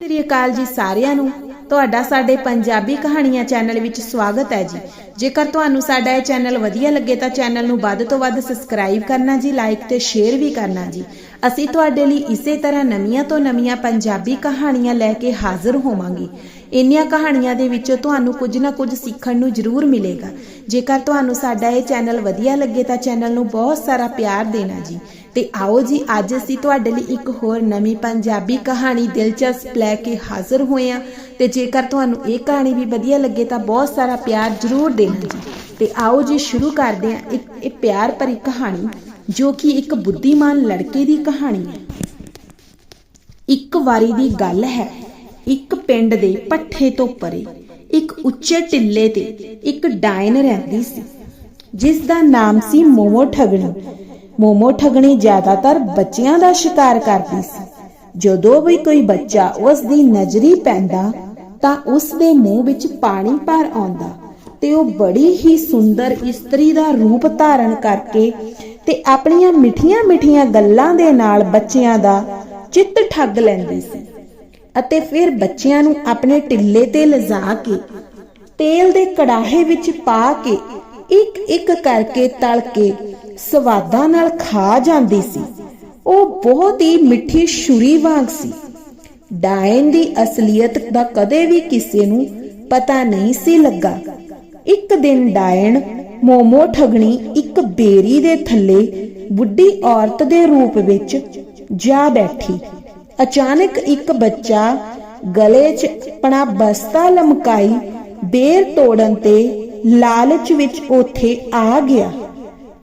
ਸਤਿ ਸ੍ਰੀ ਅਕਾਲ ਜੀ ਸਾਰਿਆਂ ਨੂੰ। ਤੁਹਾਡਾ ਸਾਡੇ ਪੰਜਾਬੀ ਕਹਾਣੀਆਂ ਚੈਨਲ ਵਿੱਚ ਸਵਾਗਤ ਹੈ ਜੀ। ਜੇਕਰ ਤੁਹਾਨੂੰ ਸਾਡਾ ਇਹ ਚੈਨਲ ਵਧੀਆ ਲੱਗੇ ਤਾਂ ਚੈਨਲ ਨੂੰ ਵੱਧ ਤੋਂ ਵੱਧ ਸਬਸਕ੍ਰਾਈਬ ਕਰਨਾ ਜੀ, ਲਾਈਕ ਤੇ ਸ਼ੇਅਰ ਵੀ ਕਰਨਾ ਜੀ। ਅਸੀਂ ਤੁਹਾਡੇ ਲਈ ਇਸੇ ਤਰ੍ਹਾਂ ਨਵੀਆਂ ਤੋਂ ਨਵੀਆਂ ਪੰਜਾਬੀ ਕਹਾਣੀਆਂ ਲੈ ਕੇ ਹਾਜ਼ਰ ਹੋਵਾਂਗੇ। ਇੰਨੀਆਂ ਕਹਾਣੀਆਂ ਦੇ ਵਿੱਚੋਂ ਤੁਹਾਨੂੰ ਕੁਝ ਨਾ ਕੁਝ ਸਿੱਖਣ ਨੂੰ ਜ਼ਰੂਰ ਮਿਲੇਗਾ। ਜੇਕਰ ਤੁਹਾਨੂੰ ਸਾਡਾ ਇਹ ਚੈਨਲ ਵਧੀਆ ਲੱਗੇ ਤਾਂ ਚੈਨਲ ਨੂੰ ਬਹੁਤ ਸਾਰਾ ਪਿਆਰ ਦੇਣਾ ਜੀ। ਤੇ ਆਓ ਜੀ, ਅੱਜ ਅਸੀਂ ਤੁਹਾਡੇ ਲਈ ਇੱਕ ਹੋਰ ਨਵੀਂ ਪੰਜਾਬੀ ਕਹਾਣੀ ਦਿਲਚਸਪ ਲੈ ਕੇ ਹਾਜ਼ਰ ਹੋਏ ਹਾਂ ਤੇ ਜੇਕਰ ਤੁਹਾਨੂੰ ਇਹ ਕਹਾਣੀ ਵੀ ਵਧੀਆ ਲੱਗੇ ਤਾਂ ਬਹੁਤ ਸਾਰਾ ਪਿਆਰ ਜ਼ਰੂਰ ਦੇਣਾ ਜੀ। ਤੇ ਆਓ ਜੀ, ਸ਼ੁਰੂ ਕਰਦੇ ਹਾਂ ਇੱਕ, ਇਹ ਪਿਆਰ ਭਰੀ ਕਹਾਣੀ, ਜੋ ਕਿ ਇੱਕ ਬੁੱਧੀਮਾਨ ਲੜਕੇ ਦੀ ਕਹਾਣੀ ਹੈ। ਇੱਕ ਵਾਰੀ ਦੀ ਗੱਲ ਹੈ, ਇੱਕ ਪਿੰਡ ਦੇ ਪੱਠੇ ਤੋਂ ਪਰੇ, ਇੱਕ ਉੱਚੇ ਟਿੱਲੇ ਤੇ ਇੱਕ ਡਾਇਨ ਰਹਿੰਦੀ ਸੀ ਜਿਸ ਦਾ ਨਾਮ ਸੀ ਮੋਮੋ ਠਗਣੀ। ਮੋਮੋ ਠਗਣੀ ਜ਼ਿਆਦਾਤਰ ਬੱਚਿਆਂ ਦਾ ਸ਼ਿਕਾਰ ਕਰਦੀ ਸੀ। ਜਦੋਂ ਵੀ ਕੋਈ ਬੱਚਾ ਉਸ ਦੀ ਨਜ਼ਰੀ ਪੈਂਦਾ, ਤਾਂ ਉਸ ਦੇ ਮੂੰਹ ਵਿੱਚ ਪਾਣੀ ਭਰ ਆਉਂਦਾ ਤੇ ਉਹ ਬੜੀ ਹੀ ਸੁੰਦਰ ਇਸਤਰੀ ਦਾ ਰੂਪ ਧਾਰਨ ਕਰਕੇ ਤੇ ਆਪਣੀਆਂ ਮਿੱਠੀਆਂ-ਮਿੱਠੀਆਂ ਗੱਲਾਂ ਦੇ ਨਾਲ ਬੱਚਿਆਂ ਦਾ ਚਿੱਤ ਠੱਗ ਲੈਂਦੀ ਸੀ ਅਤੇ ਫਿਰ ਬੱਚਿਆਂ ਨੂੰ ਆਪਣੇ ਟਿੱਲੇ ਤੇ ਲਿਜਾ ਕੇ, ਤੇਲ ਦੇ ਕੜਾਹੇ ਵਿੱਚ ਪਾ ਕੇ ਇੱਕ ਇੱਕ ਕਰਕੇ ਤਲ ਕੇ ਸਵਾਦਾਂ ਨਾਲ ਖਾ ਜਾਂਦੀ ਸੀ। ਉਹ ਬਹੁਤ ਹੀ ਮਿੱਠੀ ਛੁਰੀ ਵਾਂਗ ਸੀ। ਡਾਇਨ ਦੀ ਅਸਲੀਅਤ ਦਾ ਕਦੇ ਵੀ ਕਿਸੇ ਨੂੰ ਪਤਾ ਨਹੀਂ ਸੀ ਲੱਗਾ। ਇੱਕ ਦਿਨ ਡਾਇਨ ਮੋਮੋ ਠਗਣੀ ਇੱਕ ਬੇਰੀ ਦੇ ਥੱਲੇ ਬੁੱਢੀ ਔਰਤ ਦੇ ਰੂਪ ਵਿੱਚ ਜਾ ਬੈਠੀ। ਅਚਾਨਕ ਇੱਕ ਬੱਚਾ ਗਲੇ 'ਚ ਆਪਣਾ ਬਸਤਾ ਲਮਕਾਈ ਬੇਰ ਤੋੜਨ ਤੇ ਲਾਲਚ ਵਿੱਚ ਉੱਥੇ ਆ ਗਿਆ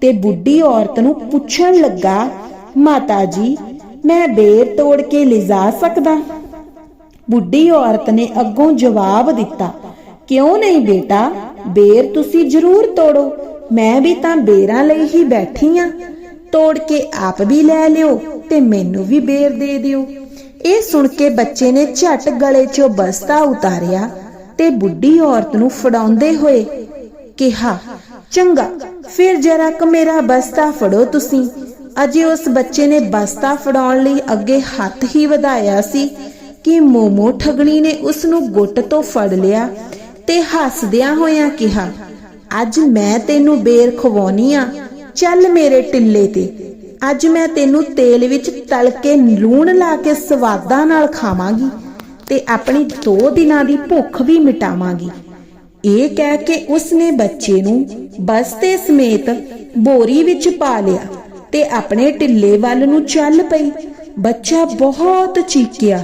ਤੇ ਬੁੱਢੀ ਔਰਤ ਨੂੰ ਪੁੱਛਣ ਲੱਗਾ, ਮਾਤਾ ਜੀ, ਮੈਂ ਬੇਰ ਤੋੜ ਕੇ ਲਿਜਾ ਸਕਦਾ? ਬੁੱਢੀ ਔਰਤ ਨੇ ਅੱਗੋਂ ਜਵਾਬ ਦਿੱਤਾ, ਕਿਉਂ ਨਹੀਂ ਬੇਟਾ? ਬੇਰ ਤੁਸੀਂ ਜ਼ਰੂਰ ਤੋੜੋ। ਮੈਂ ਵੀ ਤਾਂ ਬੇਰਾਂ ਲਈ ਹੀ ਬੈਠੀ ਆ। ਤੋੜ ਕੇ ਆਪ ਵੀ ਲੈ ਲਿਓ ਤੇ ਮੈਨੂੰ ਵੀ ਬੇਰ ਦੇ ਦਿਓ। ਇਹ ਸੁਣ ਕੇ ਬੱਚੇ ਨੇ ਝਟ ਗਲੇ 'ਚੋਂ ਬਸਤਾ ਉਤਾਰਿਆ ਤੇ ਬੁੱਢੀ ਔਰਤ ਨੂੰ ਫੜਾਉਂਦੇ ਹੋਏ ਕਿਹਾ, ਚੰਗਾ, ਫਿਰ ਜਰਾ ਕ ਮੇਰਾ ਬਸਤਾ ਫੜੋ ਤੁਸੀਂ। ਅਜੇ ਉਸ ਬੱਚੇ ਨੇ ਬਸਤਾ ਫੜਾਉਣ ਲਈ ਅੱਗੇ ਹੱਥ ਹੀ ਵਧਾਇਆ ਸੀ ਕਿ ਮੋਮੋ ਠਗਣੀ ਨੇ ਉਸ ਨੂੰ ਗੁੱਟ ਤੋਂ ਫੜ ਲਿਆ ਤੇ ਹੱਸਦਿਆਂ ਹੋਇਆਂ ਕਿਹਾ, ਅੱਜ ਮੈਂ ਤੈਨੂੰ ਬੇਰ ਖਵਾਉਣੀ ਆ। ਚੱਲ ਮੇਰੇ ਟਿੱਲੇ ਤੇ। ਅੱਜ ਮੈਂ ਤੈਨੂੰ ਤੇਲ ਵਿੱਚ ਤਲ ਕੇ ਲੂਣ ਲਾ ਕੇ ਸਵਾਦਾਂ ਨਾਲ ਖਾਵਾਂਗੀ ਤੇ ਆਪਣੀ 2 ਦਿਨਾਂ ਦੀ ਭੁੱਖ ਵੀ ਮਿਟਾਵਾਂਗੀ। ਇਹ ਕਹਿ ਕੇ ਉਸਨੇ ਬੱਚੇ ਨੂੰ ਬਸਤੇ ਸਮੇਤ ਬੋਰੀ ਵਿੱਚ ਪਾ ਲਿਆ ਤੇ ਆਪਣੇ ਟਿੱਲੇ ਵੱਲ ਨੂੰ ਚੱਲ ਪਈ। ਬੱਚਾ ਬਹੁਤ ਚੀਕਿਆ,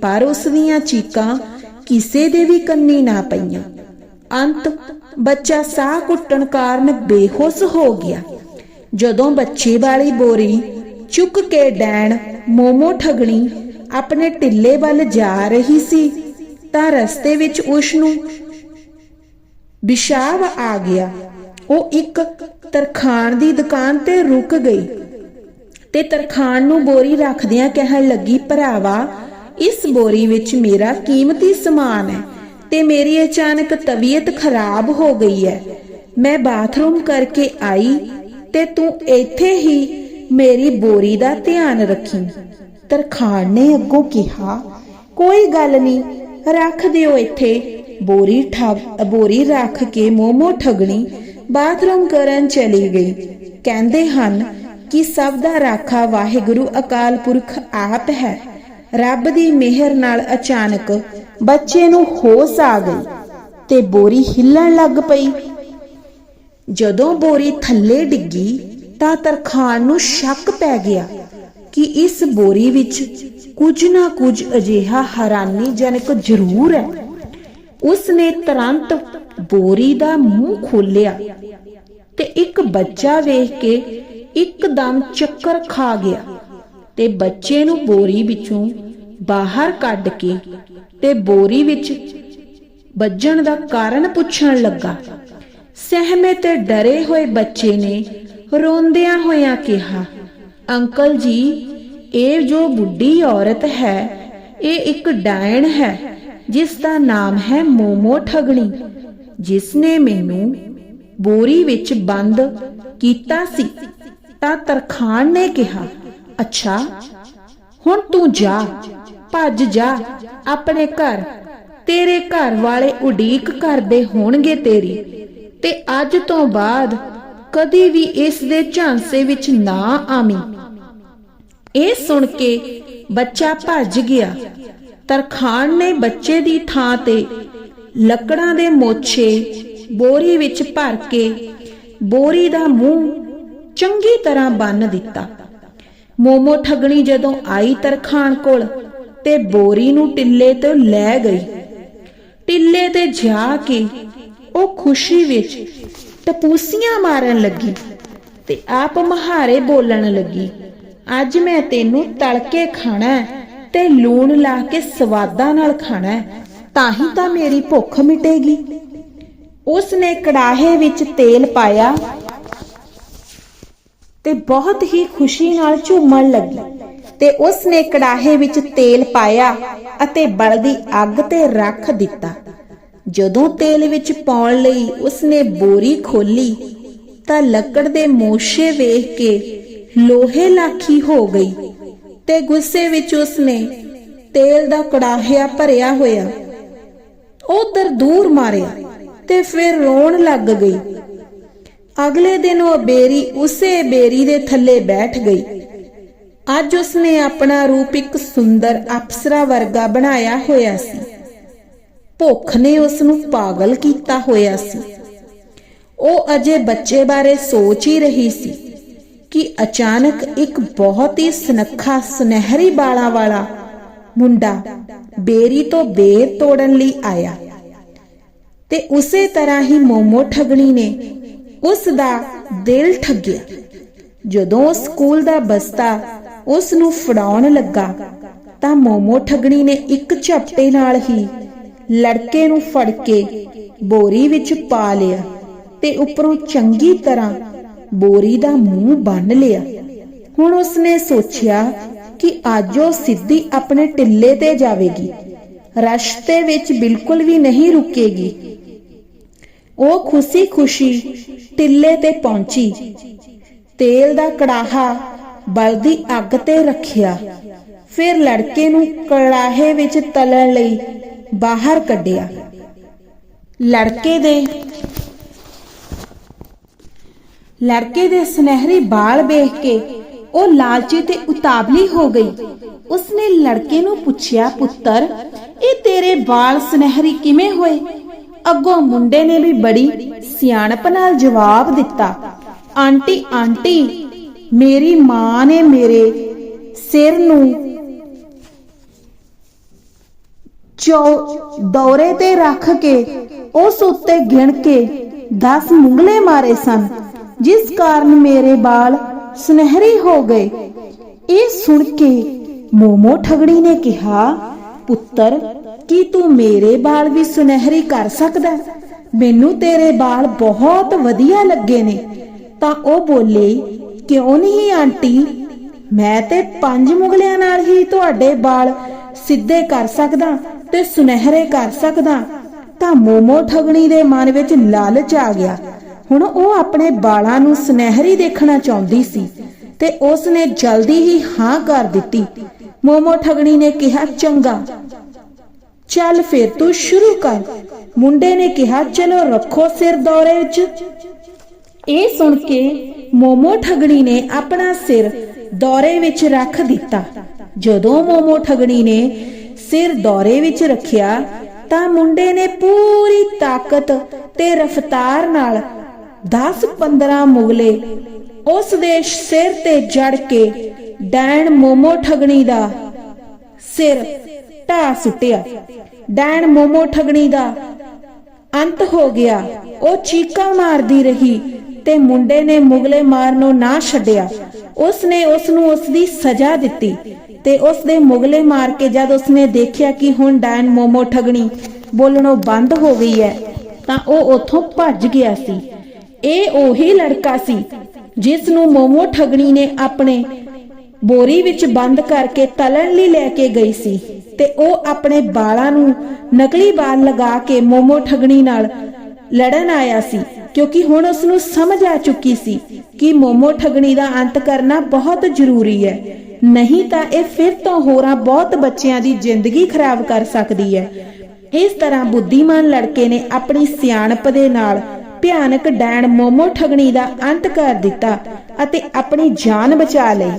ਪਰ ਉਸ ਦੀਆਂ ਚੀਕਾਂ ਕਿਸੇ ਦੇ ਵੀ ਕੰਨੀ ਨਾ ਪਈਆਂ। ਅੰਤ ਬੱਚਾ ਸਾਹ ਘੁੱਟਣ ਕਾਰਨ ਬੇਹੋਸ਼ ਹੋ ਗਿਆ। ਜਦੋਂ ਬੱਚੇ ਵਾਲੀ ਬੋਰੀ ਚੁੱਕ ਕੇ ਡੈਣ ਮੋਮੋ ਠਗਣੀ ਆਪਣੇ ਟਿੱਲੇ ਵੱਲ ਜਾ ਰਹੀ ਸੀ, ਤਾਂ ਰਸਤੇ ਵਿੱਚ ਉਸ ਨੂੰ ਵਿਸ਼ਾਵ ਆ ਗਿਆ। ਉਹ ਇੱਕ ਤਰਖਾਣ ਦੀ ਦੁਕਾਨ ਤੇ ਰੁਕ ਗਈ ਤੇ ਤਰਖਾਣ ਨੂੰ ਬੋਰੀ ਰੱਖਦਿਆਂ ਕਹਿਣ ਲੱਗੀ, ਭਰਾਵਾ, ਇਸ ਬੋਰੀ ਵਿੱਚ ਮੇਰਾ ਕੀਮਤੀ ਸਮਾਨ ਹੈ ਤੇ ਮੇਰੀ ਅਚਾਨਕ ਤਬੀਅਤ ਖਰਾਬ ਹੋ ਗਈ ਹੈ। ਮੈਂ ਬਾਥਰੂਮ ਕਰਕੇ ਆਈ ਤੇ ਤੂੰ ਇੱਥੇ ਹੀ ਮੇਰੀ ਬੋਰੀ ਦਾ ਧਿਆਨ ਰੱਖੀ। ਤਰਖਾਣ ਨੇ ਅੱਗੋਂ ਕਿਹਾ, ਕੋਈ ਗੱਲ ਨਹੀਂ, ਰੱਖ ਦਿਓ ਇੱਥੇ। ਬੋਰੀ ਠੱਗ ਬੋਰੀ ਰੱਖ ਕੇ ਮੋਮੋ ਠਗਣੀ, ਬਾਥਰੂਮ ਕਰਨ ਚਲੀ ਗਈ। ਕਹਿੰਦੇ ਹਨ ਕਿ ਸਭ ਦਾ ਰਾਖਾ ਵਾਹਿਗੁਰੂ ਅਕਾਲ ਪੁਰਖ ਆਪ ਹੈ। ਰੱਬ ਦੀ ਮਿਹਰ ਨਾਲ ਅਚਾਨਕ ਬੱਚੇ ਨੂੰ ਹੋਸ਼ ਆ ਗਈ ਤੇ ਬੋਰੀ ਹਿੱਲਣ ਲੱਗ ਪਈ। ਜਦੋਂ ਬੋਰੀ ਥੱਲੇ ਡਿੱਗੀ ਤਾਂ ਤਰਖਾਨ ਨੂੰ ਸ਼ੱਕ ਪੈ ਗਿਆ ਕਿ ਇਸ ਬੋਰੀ ਵਿੱਚ ਕੁਝ ਨਾ ਕੁਝ ਅਜਿਹਾ ਹੈਰਾਨੀਜਨਕ ਜ਼ਰੂਰ ਹੈ। ਉਸ ਨੇ ਤੁਰੰਤ ਬੋਰੀ ਦਾ ਮੂੰਹ ਖੋਲਿਆ ਤੇ ਇੱਕ ਬੱਚਾ ਵੇਖ ਕੇ ਇੱਕਦਮ ਚੱਕਰ ਖਾ ਗਿਆ ਤੇ ਬੱਚੇ ਨੂੰ ਬੋਰੀ ਵਿੱਚੋਂ ਬਾਹਰ ਕੱਢ ਕੇ ਤੇ ਬੋਰੀ ਵਿੱਚ ਵੱਜਣ ਦਾ ਕਾਰਨ ਪੁੱਛਣ ਲੱਗਾ। ਸਹਿਮੇ ਤੇ ਡਰੇ ਹੋਏ ਬੱਚੇ ਨੇ ਰੋਂਦਿਆਂ ਹੋਇਆਂ ਕਿਹਾ, ਅੰਕਲ ਜੀ, ਇਹ ਜੋ ਬੁੱਢੀ ਔਰਤ ਹੈ, ਇਹ ਇੱਕ ਡਾਇਣ ਹੈ। ਜਿਸ ਦਾ ਨਾਮ ਹੈ ਮੋਮੋ ਠਗਣੀ ਜਿਸ ਨੇ ਮੈਨੂੰ ਬੋਰੀ ਵਿੱਚ ਬੰਦ ਕੀਤਾ ਸੀ, ਤਾਂ ਤਰਖਾਨ ਨੇ ਕਿਹਾ, ਅੱਛਾ, ਹੁਣ ਤੂੰ ਜਾ, ਭੱਜ ਜਾ, ਆਪਣੇ ਘਰ, ਤੇਰੇ ਘਰ ਵਾਲੇ ਉਡੀਕ ਕਰਦੇ ਹੋਣਗੇ ਤੇਰੀ, ਤੇ ਅੱਜ ਤੋਂ ਬਾਅਦ ਕਦੀ ਵੀ ਇਸ ਦੇ ਝਾਂਸੇ ਵਿੱਚ ਨਾ ਆਵੀਂ। ਇਹ ਸੁਣ ਕੇ ਬੱਚਾ ਭੱਜ ਗਿਆ। ਤਰਖਾਣ ਨੇ ਬੱਚੇ ਦੀ ਥਾਂ ਤੇ ਲੱਕੜਾਂ ਦੇ ਮੋਛੇ ਬੋਰੀ ਵਿੱਚ ਭਰ ਕੇ ਬੋਰੀ ਦਾ ਮੂੰਹ ਚੰਗੀ ਤਰ੍ਹਾਂ ਬੰਨ ਦਿੱਤਾ। ਮੋਮੋ ਠਗਣੀ ਜਦੋਂ ਆਈ ਤਰਖਾਣ ਕੋਲ ਤੇ ਬੋਰੀ ਨੂੰ ਟਿੱਲੇ ਤੋਂ ਲੈ ਗਈ। ਟਿੱਲੇ ਤੇ ਜਾ ਕੇ ਉਹ ਖੁਸ਼ੀ ਵਿੱਚ ਟਪੂਸੀਆਂ ਮਾਰਨ ਲੱਗੀ ਤੇ ਆਪ ਮਹਾਰੇ ਬੋਲਣ ਲੱਗੀ, ਅੱਜ ਮੈਂ ਤੈਨੂੰ ਤਲ ਖਾਣਾ ਹੈ। ਤੇ ਲੂਣ ਲਾ ਕੇ ਸਵਾਦਾਂ ਨਾਲ ਖਾਣਾ ਹੈ ਤਾਂ ਹੀ ਤਾਂ ਮੇਰੀ ਭੁੱਖ ਮਿਟੇਗੀ। ਉਸ ਨੇ ਕੜਾਹੇ ਵਿੱਚ ਤੇਲ ਪਾਇਆ ਤੇ ਬਹੁਤ ਹੀ ਖੁਸ਼ੀ ਨਾਲ ਝੂਮਣ ਲੱਗੀ ਤੇ ਉਸ ਨੇ ਕੜਾਹੇ ਵਿੱਚ ਤੇਲ ਪਾਇਆ ਅਤੇ ਬਲਦੀ ਅੱਗ ਤੇ ਰੱਖ ਦਿੱਤਾ। ਜਦੋਂ ਤੇਲ ਵਿੱਚ ਪਾਉਣ ਲਈ ਉਸ ਨੇ ਬੋਰੀ ਖੋਲੀ ਤਾਂ ਲੱਕੜ ਦੇ ਮੋਸ਼ੇ ਵੇਖ ਕੇ ਲੋਹੇ ਲਾਖੀ ਹੋ ਗਈ। ਤੇ ਗੁੱਸੇ ਵਿੱਚ ਉਸਨੇ ਤੇਲ ਦਾ ਕੜਾਹਿਆ ਭਰਿਆ ਹੋਇਆ। ਉਧਰ ਦੂਰ ਮਾਰਿਆ ਤੇ ਫਿਰ ਰੋਣ ਲੱਗ ਗਈ। ਅਗਲੇ ਦਿਨ ਉਹ ਬੇਰੀ ਉਸੇ ਬੇਰੀ ਦੇ ਥੱਲੇ ਬੈਠ ਗਈ। ਅੱਜ ਉਸਨੇ ਆਪਣਾ ਰੂਪ ਇੱਕ ਸੁੰਦਰ ਅਪਸਰਾ ਵਰਗਾ ਬਣਾਇਆ ਹੋਇਆ ਸੀ। ਭੁੱਖ ਨੇ ਉਸ ਨੂੰ ਪਾਗਲ ਕੀਤਾ ਹੋਇਆ ਸੀ। ਉਹ ਅਜੇ ਬੱਚੇ ਬਾਰੇ ਸੋਚ ਹੀ ਰਹੀ ਸੀ। ਕਿ ਅਚਾਨਕ ਇੱਕ ਬਹੁਤ ਹੀ ਸੁਨੱਖਾ ਸੁਨਹਿਰੀ ਬਾਲਾਂ ਵਾਲਾ ਮੁੰਡਾ ਬੇਰੀ ਤੋਂ ਬੇਰ ਤੋੜਨ ਲਈ ਆਇਆ ਤੇ ਉਸੇ ਤਰ੍ਹਾਂ ਹੀ ਮੋਮੋ ਠਗਣੀ ਨੇ ਉਸ ਦਾ ਦਿਲ ਠੱਗਿਆ। ਜਦੋਂ ਸਕੂਲ ਦਾ ਬਸਤਾ ਉਸ ਨੂੰ ਫੜਾਉਣ ਲੱਗਾ ਤਾਂ ਮੋਮੋ ਠਗਣੀ ਨੇ ਇੱਕ ਝਪਟੇ ਨਾਲ ਹੀ ਲੜਕੇ ਨੂੰ ਫੜ ਕੇ ਬੋਰੀ ਵਿੱਚ ਪਾ ਲਿਆ ਤੇ ਉੱਪਰੋਂ ਚੰਗੀ ਤਰ੍ਹਾਂ ਬੋਰੀ ਦਾ ਮੂੰਹ ਬੰਨ ਲਿਆ। ਹੁਣ ਉਸਨੇ ਸੋਚਿਆ ਕਿ ਅੱਜ ਉਹ ਸਿੱਧੀ ਆਪਣੇ ਟਿੱਲੇ ਤੇ ਜਾਵੇਗੀ। ਰਸਤੇ ਵਿੱਚ ਬਿਲਕੁਲ ਵੀ ਨਹੀਂ ਰੁਕੇਗੀ। ਉਹ ਖੁਸ਼ੀ-ਖੁਸ਼ੀ ਟਿੱਲੇ ਤੇ ਪਹੁੰਚੀ। ਤੇਲ ਦਾ ਕੜਾਹਾ ਬਲਦੀ ਅੱਗ ਤੇ ਰੱਖਿਆ। ਫਿਰ ਲੜਕੇ ਨੂੰ ਕੜਾਹੇ ਵਿੱਚ ਤਲਣ ਲਈ ਬਾਹਰ ਕੱਢਿਆ। ਲੜਕੇ ਦੇ ਲੜਕੇ ਦੇ ਸੁਨਹਿਰੀ ਬਾਲ ਵੇਖ ਕੇ ਉਹ ਲਾਲਚੀ ਤੇ ਉਤਾਵਲੀ ਹੋ ਗਈ। ਉਸਨੇ ਲੜਕੇ ਨੂੰ ਪੁੱਛਿਆ, ਪੁੱਤਰ, ਇਹ ਤੇਰੇ ਬਾਲ ਸੁਨਹਿਰੀ ਕਿਵੇਂ ਹੋਏ? ਅੱਗੋਂ ਮੁੰਡੇ ਨੇ ਵੀ ਬੜੀ ਸਿਆਣਪ ਨਾਲ ਜਵਾਬ ਦਿੱਤਾ, ਆਂਟੀ ਆਂਟੀ, ਮੇਰੀ ਮਾਂ ਨੇ ਮੇਰੇ ਸਿਰ ਨੂੰ ਚੋ ਦੌਰੇ ਤੇ ਰੱਖ ਕੇ ਉਸ ਉੱਤੇ ਗਿਣ ਕੇ 10 ਮੁੰਗਲੇ ਮਾਰੇ ਸਨ। ਜਿਸ ਕਾਰਨ ਮੇਰੇ ਬਾਲ ਸੁਨਹਿਰੀ ਹੋ ਗਏ। ਇਹ ਸੁਣ ਕੇ ਮੋਮੋ ਠਗੜੀ ਨੇ ਕਿਹਾ, ਪੁੱਤਰ, ਕੀ ਤੂੰ ਮੇਰੇ ਬਾਲ ਵੀ ਸੁਨਹਿਰੀ ਕਰ ਸਕਦਾ? ਮੈਨੂੰ ਤੇਰੇ ਬਾਲ ਬਹੁਤ ਵਧੀਆ ਲੱਗੇ ਨੇ। ਤਾਂ ਉਹ ਬੋਲੇ, ਕਿਉਂ ਨਹੀਂ ਆਂਟੀ? ਮੈਂ ਤੇ ਪੰਜ ਮੁਗਲਿਆਂ ਨਾਲ ਹੀ ਤੁਹਾਡੇ ਬਾਲ ਸਿੱਧੇ ਕਰ ਸਕਦਾ ਤੇ ਸੁਨਹਿਰੇ ਕਰ ਸਕਦਾ। ਤਾਂ ਮੋਮੋ ਠਗਣੀ ਦੇ ਮਨ ਵਿੱਚ ਲਾਲਚ ਆ ਗਿਆ। ਹੁਣ ਉਹ ਆਪਣੇ ਬਾਲਾਂ ਨੂੰ ਸੁਨਹਿਰੀ ਦੇਖਣਾ ਚਾਹੁੰਦੀ ਸੀ ਤੇ ਉਸ ਨੇ ਜਲਦੀ ਹੀ ਹਾਂ ਕਰ ਦਿੱਤੀ। ਮੋਮੋ ਠਗਣੀ ਨੇ ਕਿਹਾ, ਚੰਗਾ। ਚੱਲ ਫਿਰ ਤੂੰ ਸ਼ੁਰੂ ਕਰ। ਮੁੰਡੇ ਨੇ ਕਿਹਾ, ਚਲੋ ਰੱਖੋ ਸਿਰ ਦੌਰੇ ਵਿੱਚ। ਇਹ ਸੁਣ ਕੇ ਮੋਮੋ ਠਗਣੀ ਨੇ ਆਪਣਾ ਸਿਰ ਦੌਰੇ ਵਿੱਚ ਰੱਖ ਦਿੱਤਾ। ਜਦੋਂ ਮੋਮੋ ਠਗਣੀ ਨੇ ਸਿਰ ਦੌਰੇ ਵਿੱਚ ਰੱਖਿਆ, ਤਾਂ ਮੁੰਡੇ ਨੇ ਪੂਰੀ ਤਾਕਤ ਤੇ ਰਫ਼ਤਾਰ ਨਾਲ 10-15 ਮੁਗਲੇ, ਉਸ ਦੇ ਸਿਰ ਤੇ ਜੜ ਕੇ ਡੈਣ ਮੋਮੋ ਠਗਣੀ ਦਾ ਸਿਰ ਢਾ ਸੁੱਟਿਆ। ਡੈਣ ਮੋਮੋ ਠਗਣੀ ਦਾ ਅੰਤ ਹੋ ਗਿਆ। ਉਹ ਚੀਕਾਂ ਮਾਰਦੀ ਰਹੀ ਤੇ ਮੁੰਡੇ ਨੇ ਮੁਗਲੇ ਮਾਰਨੋਂ ਨਾ ਛੱਡਿਆ। ਉਸ ਨੇ ਉਸ ਨੂੰ ਉਸ ਦੀ ਸਜ਼ਾ ਦਿੱਤੀ ਤੇ ਉਸ ਦੇ ਮੁਗਲੇ ਮਾਰ ਕੇ ਜਦ ਉਸ ਨੇ ਦੇਖਿਆ ਕਿ ਹੁਣ ਡੈਨ ਮੋਮੋ ਠਗਣੀ ਬੋਲਣੋਂ ਬੰਦ ਹੋ ਗਈ ਹੈ, ਤਾਂ ਉਹ ਉੱਥੋਂ ਭੱਜ ਗਿਆ ਸੀ। ਇਹ ਉਹੀ ਲੜਕਾ ਸੀ ਜਿਸ ਨੂੰ ਮੋਮੋ ਠਗਣੀ ਨੇ ਆਪਣੇ ਬੋਰੀ ਵਿੱਚ ਬੰਦ ਕਰਕੇ ਤਲਣ ਲਈ ਲੈ ਕੇ ਗਈ ਸੀ ਤੇ ਉਹ ਆਪਣੇ ਬਾਲਾਂ ਨੂੰ ਨਕਲੀ ਬਾਲ ਲਗਾ ਕੇ ਮੋਮੋ ਠਗਣੀ ਨਾਲ ਲੜਨ ਆਇਆ ਸੀ, ਕਿਉਂਕਿ ਹੁਣ ਉਸ ਨੂੰ ਸਮਝ ਆ ਚੁੱਕੀ ਸੀ ਕਿ ਮੋਮੋ ਠਗਣੀ ਦਾ ਅੰਤ ਕਰਨਾ ਬਹੁਤ ਜ਼ਰੂਰੀ ਹੈ। ਨਹੀਂ ਤਾਂ ਇਹ ਫਿਰ ਤੋਂ ਹੋਰਾਂ ਬਹੁਤ ਬੱਚਿਆਂ ਦੀ ਜ਼ਿੰਦਗੀ ਖਰਾਬ ਕਰ ਸਕਦੀ ਹੈ। ਇਸ ਤਰ੍ਹਾਂ ਬੁੱਧੀਮਾਨ ਲੜਕੇ ਨੇ ਆਪਣੀ ਸਿਆਣਪ ਦੇ ਨਾਲ ਭਿਆਨਕ ਡੈਣ ਮੋਮੋ ਠਗਣੀ ਦਾ ਅੰਤ ਕਰ ਦਿੱਤਾ ਅਤੇ ਆਪਣੀ ਜਾਨ ਬਚਾ ਲਈ।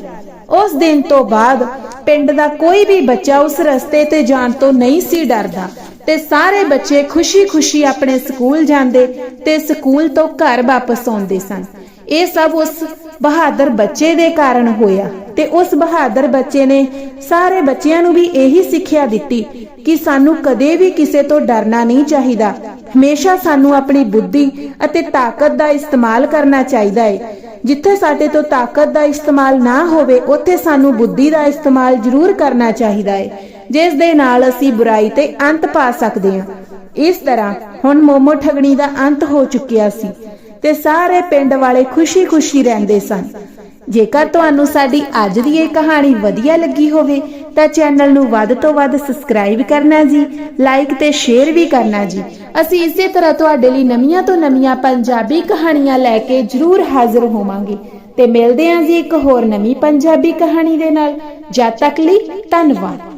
ਉਸ ਦਿਨ ਤੋਂ ਬਾਅਦ ਪਿੰਡ ਦਾ ਕੋਈ ਵੀ ਬੱਚਾ ਉਸ ਰਸਤੇ ਤੇ ਜਾਣ ਤੋਂ ਨਹੀਂ ਸੀ ਡਰਦਾ ਤੇ ਸਾਰੇ ਬੱਚੇ ਖੁਸ਼ੀ-ਖੁਸ਼ੀ ਆਪਣੇ ਸਕੂਲ ਜਾਂਦੇ ਤੇ ਸਕੂਲ ਤੋਂ ਘਰ ਵਾਪਸ ਆਉਂਦੇ ਸਨ। ਇਹ ਸਭ ਉਸ ਬਹਾਦਰ ਬੱਚੇ ਦੇ ਕਾਰਨ ਹੋਇਆ ਤੇ ਉਸ ਬਹਾਦਰ ਬੱਚੇ ਨੇ ਸਾਰੇ ਬੱਚਿਆਂ ਨੂੰ ਵੀ ਇਹੀ ਸਿੱਖਿਆ ਦਿੱਤੀ ਕਿ ਸਾਨੂੰ ਕਦੇ ਵੀ ਕਿਸੇ ਤੋਂ ਡਰਨਾ ਨਹੀਂ ਚਾਹੀਦਾ। ਹਮੇਸ਼ਾ ਸਾਨੂੰ ਆਪਣੀ ਬੁੱਧੀ ਅਤੇ ਤਾਕਤ ਦਾ ਇਸਤੇਮਾਲ ਕਰਨਾ ਚਾਹੀਦਾ ਹੈ ਜਿੱਥੇ ਸਾਡੇ ਤੋਂ ਤਾਕਤ ਦਾ ਇਸਤੇਮਾਲ ਨਾ ਹੋਵੇ, ਉੱਥੇ ਸਾਨੂੰ ਬੁੱਧੀ ਦਾ ਇਸਤੇਮਾਲ ਜ਼ਰੂਰ ਕਰਨਾ ਚਾਹੀਦਾ ਹੈ ਜਿਸ ਦੇ ਨਾਲ ਅਸੀਂ ਬੁਰਾਈ ਤੇ ਅੰਤ ਪਾ ਸਕਦੇ ਹਾਂ। ਇਸ ਤਰ੍ਹਾਂ ਹੁਣ ਮੋਮੋ ਠਗਣੀ ਦਾ ਅੰਤ ਹੋ ਚੁੱਕਿਆ ਸੀ। ਤੇ ਸਾਰੇ ਪਿੰਡ ਵਾਲੇ ਖੁਸ਼ੀ-ਖੁਸ਼ੀ ਰਹਿੰਦੇ ਸਨ। ਜੇਕਰ ਤੁਹਾਨੂੰ ਸਾਡੀ ਅੱਜ ਦੀ ਇਹ ਕਹਾਣੀ ਵਧੀਆ ਲੱਗੀ ਹੋਵੇ, ਤਾਂ ਚੈਨਲ ਨੂੰ ਵੱਧ ਤੋਂ ਵੱਧ ਸਬਸਕ੍ਰਾਈਬ ਕਰਨਾ ਜੀ, ਲਾਈਕ ਤੇ ਸ਼ੇਅਰ ਵੀ ਕਰਨਾ ਜੀ। ਅਸੀਂ ਇਸੇ ਤਰ੍ਹਾਂ ਤੁਹਾਡੇ ਲਈ ਨਵੀਆਂ ਤੋਂ ਨਵੀਆਂ ਪੰਜਾਬੀ ਕਹਾਣੀਆਂ ਲੈ ਕੇ ਜ਼ਰੂਰ ਹਾਜ਼ਰ ਹੋਵਾਂਗੇ। ਤੇ ਮਿਲਦੇ ਹਾਂ ਜੀ ਇੱਕ ਹੋਰ ਨਵੀਂ ਪੰਜਾਬੀ ਕਹਾਣੀ ਦੇ ਨਾਲ। ਜਦ ਤੱਕ ਲਈ ਧੰਨਵਾਦ।